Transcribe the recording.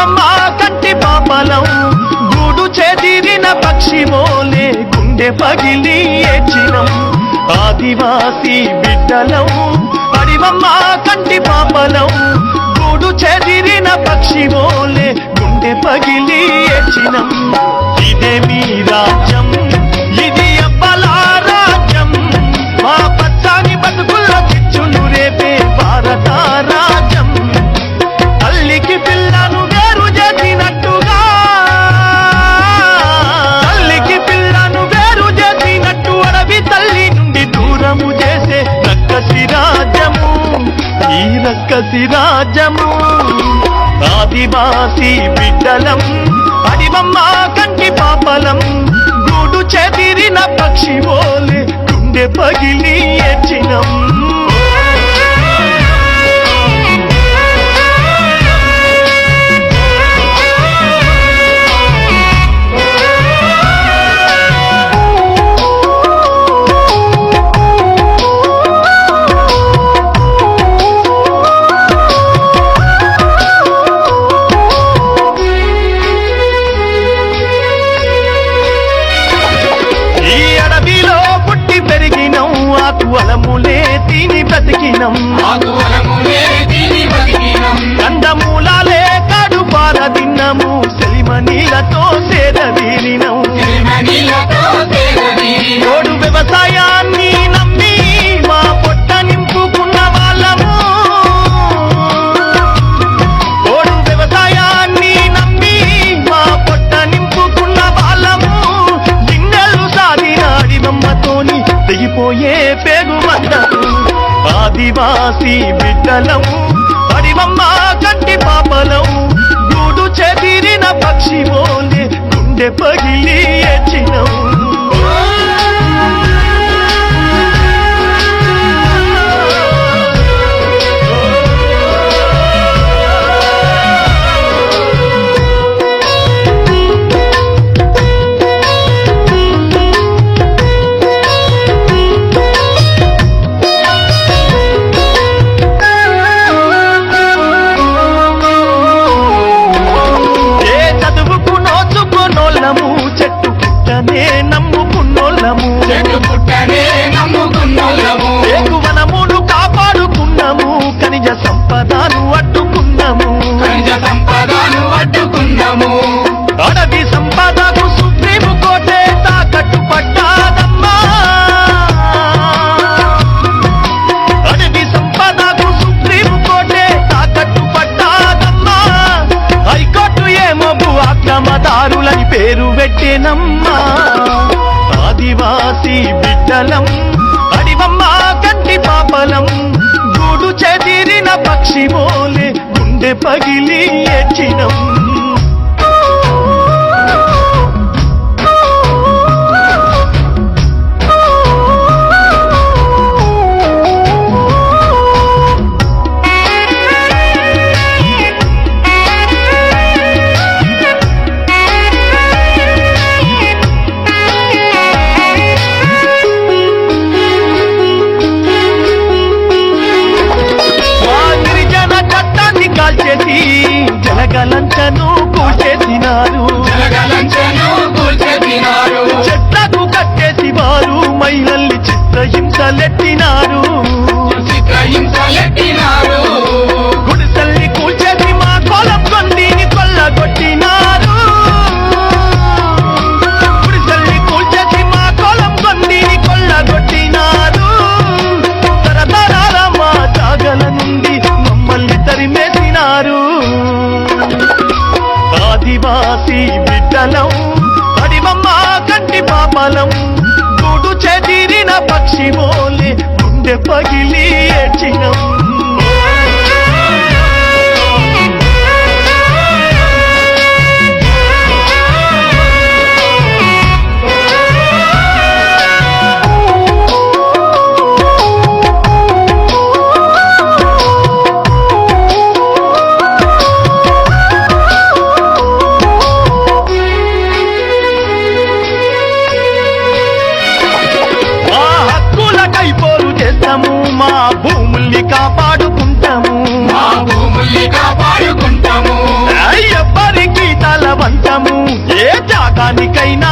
ఆదివాసి బిడ్డలం కంటి పాపలం. గూడు చెదిరిన పక్షి మోలే గుండె పగిలి ఏచినం ఆదివాసి బిడ్డలం అడివమ్మ కంటి పాపలం. గూడు చెదిరిన పక్షి మోలే గుండె పగిలి ఏచినం ఇదే మీ రాజ్యం. తులసి రాజము ఆదివాసి బిడ్డలం అడివమ్మ కంటి పాపలం గూడు చెదిరిన పక్షి ఓలే గుండె పగిలి ఎచ్చినం కాశీ బిడ్డలం అడివమ్మ కంటి పాపలం గూడు చెదిరిన పక్షి ఓలే గుండె పగిలి ఎచ్చినం ఖనిజ సంపదను అడ్డుకున్నాము. అడవి సంపదకు సుప్రీము కోటే తాకట్టు పట్టాదమ్మా. అడవి సంపదకు సుప్రీము కోటే తాకట్టు పట్టాదమ్మా. హైకోర్టు ఏమో భూ అక్రమదారులని పేరు పెట్టేనమ్మా. ఆదివాసి బిడ్డలం అడివమ్మ కంటి పాపలం. గూడు చెదిరిన పక్షి మోలి గుండె పగిలి ఎచ్చినం గుడిసెల్ని కూల్చేసి మా కోలం కొండిని కొల్లగొట్టినారు. గుడిసెల్ని కూల్చేసి మా కోలం కొండిని కొల్లగొట్టినారు. తరతరాల మా జాగల నుండి మమ్మల్ని తరిమేసినారు. ఆదివాసి బిడ్డలం అడివమ్మ కంటి పాపలం. చూడు చెదిరిన పక్షి మోలి గుండె పగిలి ఏడ్చినం ప్రజలకై చేస్తాము మా భూముల్ని కాపాడుకుంటాము. మా భూముల్ని కాపాడుకుంటాము. ఎవ్వరికి తలవంతము ఏ జాగానికైనా